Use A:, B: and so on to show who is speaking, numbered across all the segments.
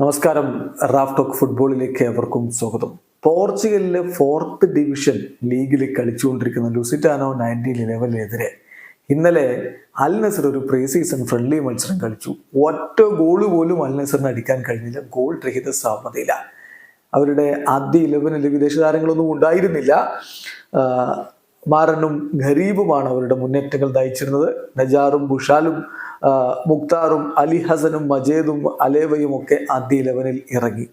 A: നമസ്കാരം. Raf talk ഫുട്ബോളിലേക്ക് ഏവർക്കും സ്വാഗതം. പോർച്ചുഗലിലെ ഫോർത്ത് ഡിവിഷൻ ലീഗിൽ കളിച്ചുകൊണ്ടിരിക്കുന്ന ലുസിറ്റാനോ നയന്റീൻ ഇലവനെതിരെ ഇന്നലെ അൽ നസർ ഒരു പ്രീ സീസൺ ഫ്രണ്ട്ലി മത്സരം കളിച്ചു. ഒറ്റ ഗോൾ പോലും അൽ നസറിന് അടിക്കാൻ കഴിഞ്ഞില്ല. ഗോൾ രഹിത സാമതയില്ല അവരുടെ ആദ്യ ഇലവനിൽ വിദേശ താരങ്ങളൊന്നും ഉണ്ടായിരുന്നില്ല. മാറനും ഖരീബുമാണ് അവരുടെ മുന്നേറ്റങ്ങൾ നയിച്ചിരുന്നത്. നജാറും ബുഷാലും മുക്താറും അലി ഹസനും മജേദും അലേവയും ഒക്കെ ആദ്യ ഇലവനിൽ ഇറങ്ങി.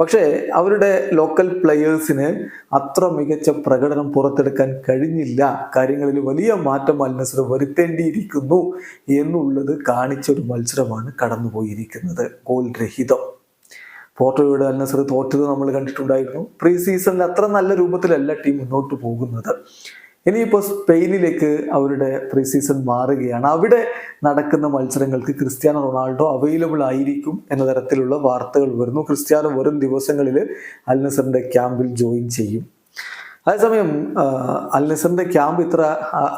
A: പക്ഷേ അവരുടെ ലോക്കൽ പ്ലെയേഴ്സിന് അത്ര മികച്ച പ്രകടനം പുറത്തെടുക്കാൻ കഴിഞ്ഞില്ല. കാര്യങ്ങളിൽ വലിയ മാറ്റം അൽനസർ വരുത്തേണ്ടിയിരിക്കുന്നു എന്നുള്ളത് കാണിച്ചൊരു മത്സരമാണ് കടന്നുപോയിരിക്കുന്നത്. ഗോൾ രഹിതം. പോർട്ടോയുടെ അൽ നസർ തോറ്റത് നമ്മൾ കണ്ടിട്ടുണ്ടായിരുന്നു. പ്രീ സീസണിൽ അത്ര നല്ല രൂപത്തിലല്ല ടീം മുന്നോട്ട് പോകുന്നത്. ഇനിയിപ്പോൾ സ്പെയിനിലേക്ക് അവരുടെ പ്രീ സീസൺ മാറുകയാണ്. അവിടെ നടക്കുന്ന മത്സരങ്ങൾക്ക് ക്രിസ്ത്യാനോ റൊണാൾഡോ അവൈലബിൾ ആയിരിക്കും എന്ന തരത്തിലുള്ള വാർത്തകൾ വരുന്നു. ക്രിസ്ത്യാനോ വരും ദിവസങ്ങളിൽ അൽ നസറിന്റെ ക്യാമ്പിൽ ജോയിൻ ചെയ്യും. അതേസമയം അൽനസറിന്റെ ക്യാമ്പ് ഇത്ര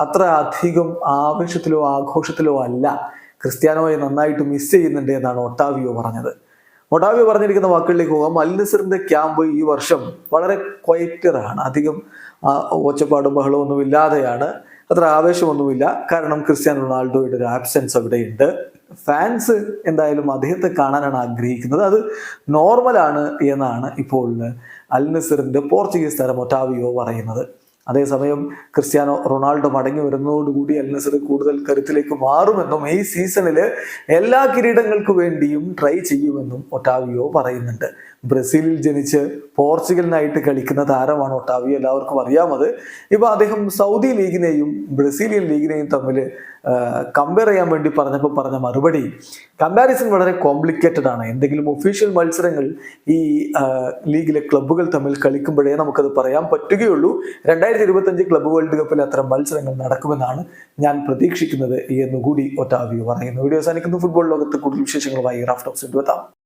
A: അത്ര അധികം ആവേശത്തിലോ ആഘോഷത്തിലോ അല്ല ക്രിസ്ത്യാനോയെ നന്നായിട്ട് മിസ് ചെയ്യുന്നുണ്ട് എന്നാണ് ഒട്ടാവിയോ പറഞ്ഞത്. ഒട്ടാവിയോ പറഞ്ഞിരിക്കുന്ന വാക്കുകളിലേക്ക് പോകാം. അൽ നസറിന്റെ ക്യാമ്പ് ഈ വർഷം വളരെ ക്വയറ്ററാണ്. അധികം ഒച്ചപ്പാടും ബഹളവും ഒന്നും ഇല്ലാതെയാണ്. അത്ര ആവേശമൊന്നുമില്ല. കാരണം ക്രിസ്ത്യാനോ റൊണാൾഡോയുടെ ഒരു ആബ്സെൻസ് അവിടെയുണ്ട്. ഫാൻസ് എന്തായാലും അദ്ദേഹത്തെ കാണാനാണ് ആഗ്രഹിക്കുന്നത്. അത് നോർമലാണ് എന്നാണ് ഇപ്പോൾ അൽ നസിറിന്റെ പോർച്ചുഗീസ് താരം ഒട്ടാവിയോ പറയുന്നത്. അതേസമയം ക്രിസ്ത്യാനോ റൊണാൾഡോ മടങ്ങി വരുന്നതോടുകൂടി അൽ നസർ കൂടുതൽ കരുത്തിലേക്ക് മാറുമെന്നും ഈ സീസണിൽ എല്ലാ കിരീടങ്ങൾക്ക് വേണ്ടിയും ട്രൈ ചെയ്യുമെന്നും ഒട്ടാവിയോ പറയുന്നുണ്ട്. ബ്രസീലിൽ ജനിച്ച് പോർച്ചുഗലിനായിട്ട് കളിക്കുന്ന താരമാണ് ഒട്ടാവിയോ. എല്ലാവർക്കും അറിയാമത് ഇപ്പോൾ അദ്ദേഹം സൗദി ലീഗിനെയും ബ്രസീലിയൻ ലീഗിനെയും തമ്മിൽ കമ്പയർ ചെയ്യാൻ വേണ്ടി പറഞ്ഞപ്പോൾ പറഞ്ഞ മറുപടി കമ്പാരിസൺ വളരെ കോംപ്ലിക്കേറ്റഡ് ആണ്. എന്തെങ്കിലും ഒഫീഷ്യൽ മത്സരങ്ങൾ ഈ ലീഗിലെ ക്ലബ്ബുകൾ തമ്മിൽ കളിക്കുമ്പോഴേ നമുക്കത് പറയാൻ പറ്റുകയുള്ളൂ. രണ്ടായിരത്തി ഇരുപത്തഞ്ച് ക്ലബ്ബ് വേൾഡ് കപ്പിൽ അത്തരം മത്സരങ്ങൾ നടക്കുമെന്നാണ് ഞാൻ പ്രതീക്ഷിക്കുന്നത് എന്നുകൂടി ഒറ്റാവിയോ പറയുന്നു. വീഡിയോ അവസാനിക്കുന്നു. ഫുട്ബോൾ ലോകത്ത് കൂടുതൽ വിശേഷങ്ങളുമായി റാഫ്റ്റോക്സ് എത്താം.